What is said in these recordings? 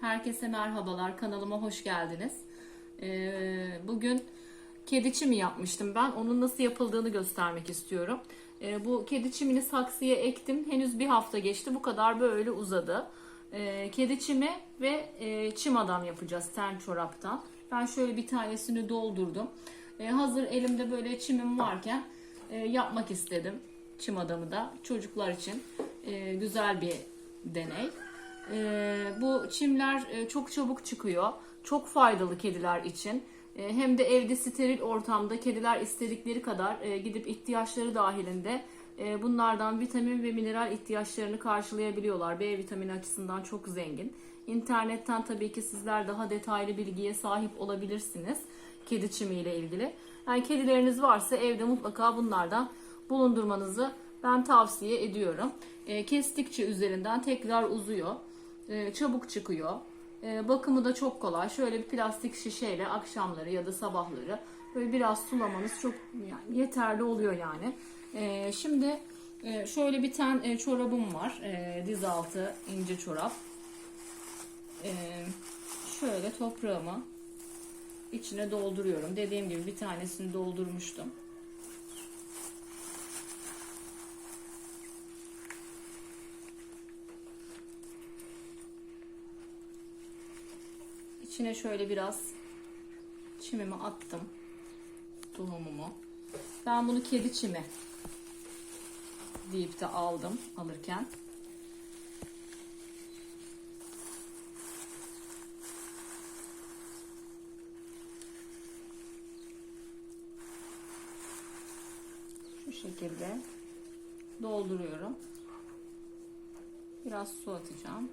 Herkese merhabalar. Kanalıma hoş geldiniz. Ee, bugün kedi çimi yapmıştım ben. Onun nasıl yapıldığını göstermek istiyorum. Ee, bu kedi çimini saksıya ektim. Henüz bir hafta geçti. Bu kadar böyle uzadı. Ee, kedi çimi ve e, çim adam yapacağız ten çoraptan. Ben şöyle bir tanesini doldurdum. Ee, hazır elimde böyle çimim varken e, yapmak istedim. Çim adamı da çocuklar için e, güzel bir deney. Ee, bu çimler e, çok çabuk çıkıyor. Çok faydalı kediler için. E, hem de evde steril ortamda kediler istedikleri kadar e, gidip ihtiyaçları dahilinde e, bunlardan vitamin ve mineral ihtiyaçlarını karşılayabiliyorlar. B vitamini açısından çok zengin. İnternetten tabii ki sizler daha detaylı bilgiye sahip olabilirsiniz kedi çimi ile ilgili. Yani kedileriniz varsa evde mutlaka bunlardan bulundurmanızı ben tavsiye ediyorum. E, kestikçe üzerinden tekrar uzuyor. E, çabuk çıkıyor. E, bakımı da çok kolay. Şöyle bir plastik şişeyle akşamları ya da sabahları böyle biraz sulamanız çok yani yeterli oluyor yani. E, şimdi e, şöyle bir tane çorabım var. E, diz altı ince çorap. E, şöyle toprağımı içine dolduruyorum. Dediğim gibi bir tanesini doldurmuştum. İçine şöyle biraz çimimi attım. Tohumumu. Ben bunu kedi çimi deyip de aldım alırken. Şu şekilde dolduruyorum. Biraz su atacağım.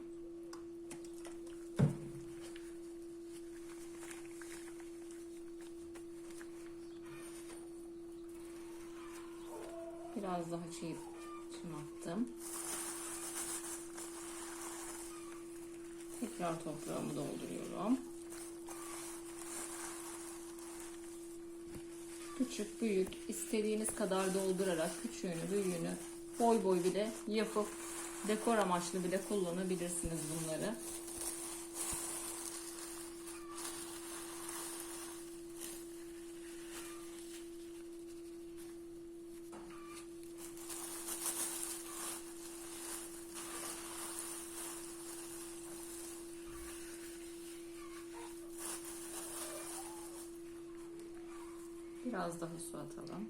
Biraz daha çiğ çim attım. Tekrar toprağımı dolduruyorum. Küçük, büyük, istediğiniz kadar doldurarak küçüğünü, büyüğünü boy boy bile yapıp dekor amaçlı bile kullanabilirsiniz bunları. Biraz daha su atalım.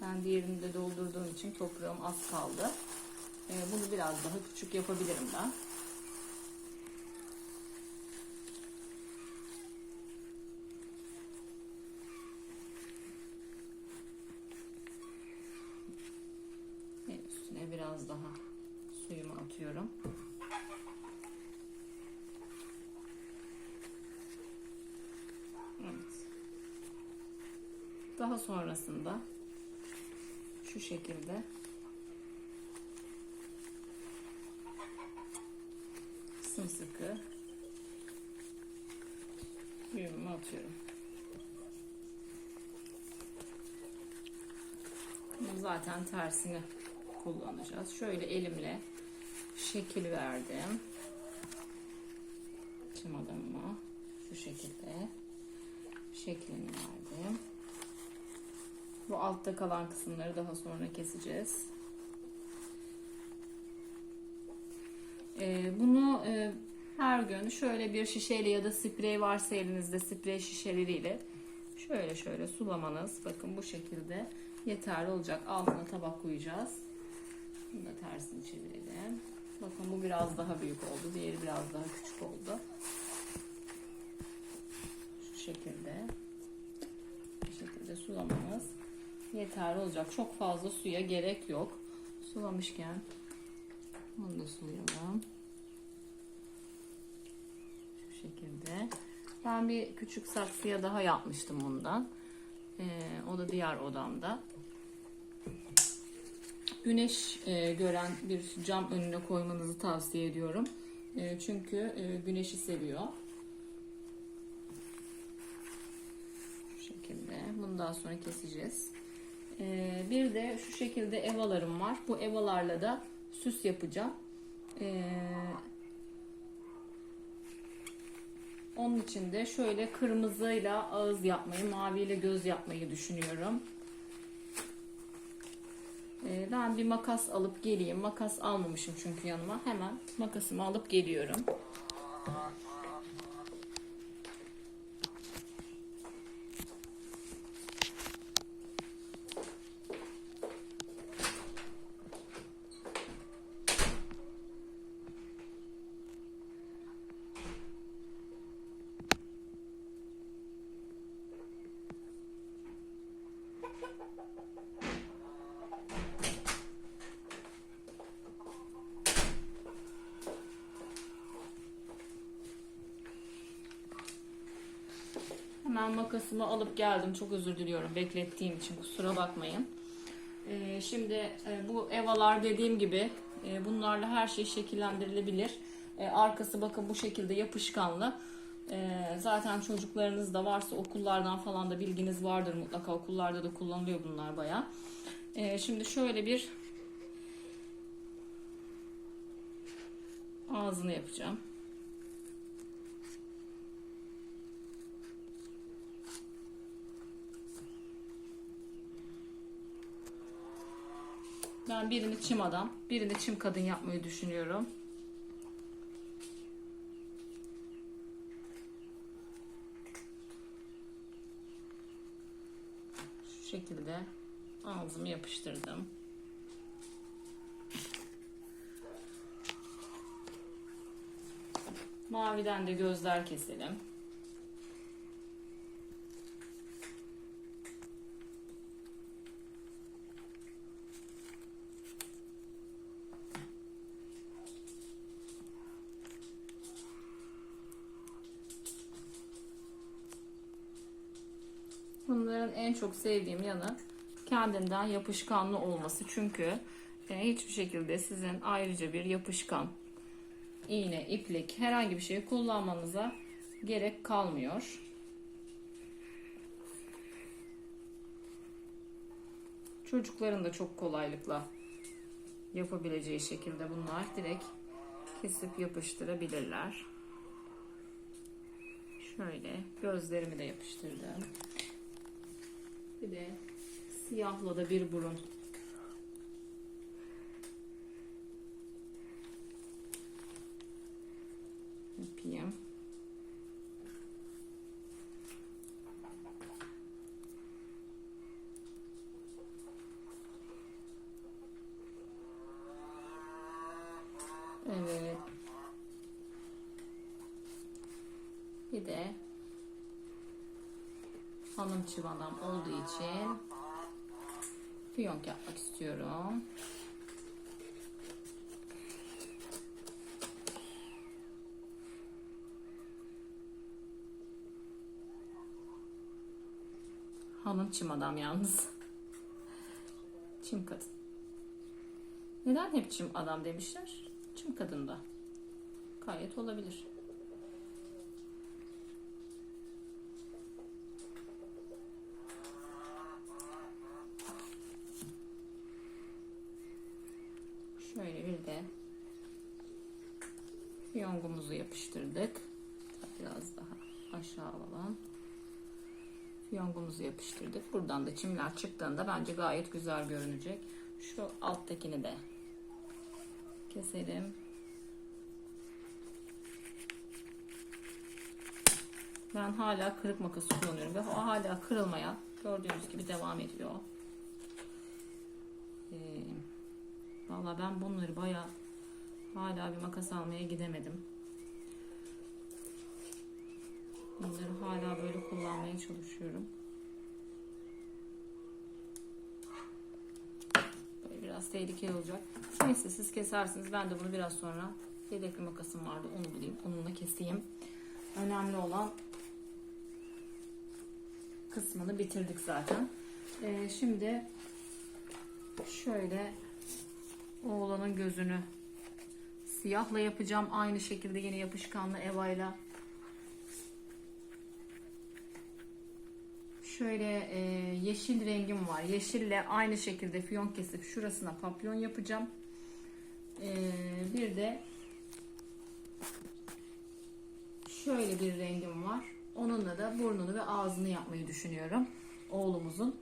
Ben diğerini de doldurduğum için toprağım az kaldı. Ee, bunu biraz daha küçük yapabilirim ben. Ve üstüne biraz daha suyumu atıyorum. Evet. Daha sonrasında şu şekilde sımsıkı düğümümü atıyorum. Bunu zaten tersini kullanacağız. Şöyle elimle şekil verdim. Çim adamıma şu şekilde şeklini verdim. Bu altta kalan kısımları daha sonra keseceğiz. Ee, bunu e, her gün şöyle bir şişeyle ya da sprey varsa elinizde sprey şişeleriyle şöyle şöyle sulamanız bakın bu şekilde yeterli olacak. Altına tabak koyacağız. Bunu da tersini çevirelim. Bakın bu biraz daha büyük oldu. Diğeri biraz daha küçük oldu. Şu şekilde. Bu şekilde sulamamız yeterli olacak. Çok fazla suya gerek yok. Sulamışken bunu da sulayalım. Şu şekilde. Ben bir küçük saksıya daha yapmıştım bundan. Ee, o da diğer odamda güneş e, gören bir cam önüne koymanızı tavsiye ediyorum. E, çünkü e, güneşi seviyor. Şu şekilde. Bunu daha sonra keseceğiz. Ee, bir de şu şekilde evalarım var. Bu evalarla da süs yapacağım. Ee, onun için de şöyle kırmızıyla ağız yapmayı, maviyle göz yapmayı düşünüyorum. Ee, ben bir makas alıp geleyim. Makas almamışım çünkü yanıma. Hemen makasımı alıp geliyorum. Hemen makasımı alıp geldim. Çok özür diliyorum beklettiğim için kusura bakmayın. Ee, şimdi e, bu evalar dediğim gibi e, bunlarla her şey şekillendirilebilir. E, arkası bakın bu şekilde yapışkanlı. Zaten çocuklarınız da varsa okullardan falan da bilginiz vardır mutlaka. Okullarda da kullanılıyor bunlar baya. Şimdi şöyle bir ağzını yapacağım. Ben birini çim adam, birini çim kadın yapmayı düşünüyorum. Şu şekilde ağzımı yapıştırdım. Maviden de gözler keselim. Bunların en çok sevdiğim yanı kendinden yapışkanlı olması. Çünkü e, hiçbir şekilde sizin ayrıca bir yapışkan, iğne, iplik herhangi bir şey kullanmanıza gerek kalmıyor. Çocukların da çok kolaylıkla yapabileceği şekilde bunlar direkt kesip yapıştırabilirler. Şöyle gözlerimi de yapıştırdım. Bir de siyahla da bir burun. Yapayım. Evet. Bir de hanım çıvanam olduğu için fiyonk yapmak istiyorum. Hanım çim adam yalnız. Çim kadın. Neden hep çim adam demişler? Çim kadın da. Gayet olabilir. Şöyle bir de fiyongumuzu yapıştırdık. Biraz daha aşağı alalım. Fiyongumuzu yapıştırdık. Buradan da çimler çıktığında bence gayet güzel görünecek. Şu alttakini de keselim. Ben hala kırık makas kullanıyorum ve o hala kırılmaya gördüğünüz gibi devam ediyor. Ee, Valla ben bunları baya hala bir makas almaya gidemedim. Bunları hala böyle kullanmaya çalışıyorum. Böyle biraz tehlikeli olacak. Neyse siz kesersiniz. Ben de bunu biraz sonra yedekli makasım vardı. Onu bulayım. Onunla keseyim. Önemli olan kısmını bitirdik zaten. Ee, şimdi şöyle oğlanın gözünü siyahla yapacağım. Aynı şekilde yine yapışkanlı evayla şöyle e, yeşil rengim var. Yeşille aynı şekilde fiyon kesip şurasına papyon yapacağım. E, bir de şöyle bir rengim var. Onunla da burnunu ve ağzını yapmayı düşünüyorum. Oğlumuzun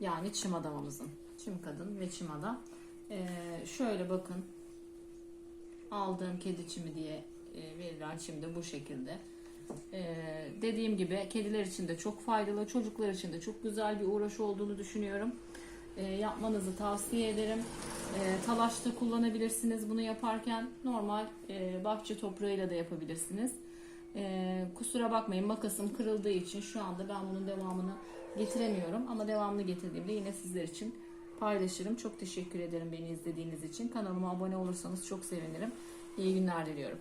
yani çim adamımızın. Çim kadın ve çim adam. E, şöyle bakın aldığım kedi çimi diye e, verilen çim bu şekilde. Ee, dediğim gibi kediler için de çok faydalı, çocuklar için de çok güzel bir uğraş olduğunu düşünüyorum. Ee, yapmanızı tavsiye ederim. Ee, talaşta kullanabilirsiniz bunu yaparken. Normal e, bahçe toprağıyla da yapabilirsiniz. Ee, kusura bakmayın makasım kırıldığı için şu anda ben bunun devamını getiremiyorum. Ama devamını getirdiğimde yine sizler için paylaşırım. Çok teşekkür ederim beni izlediğiniz için. Kanalıma abone olursanız çok sevinirim. İyi günler diliyorum.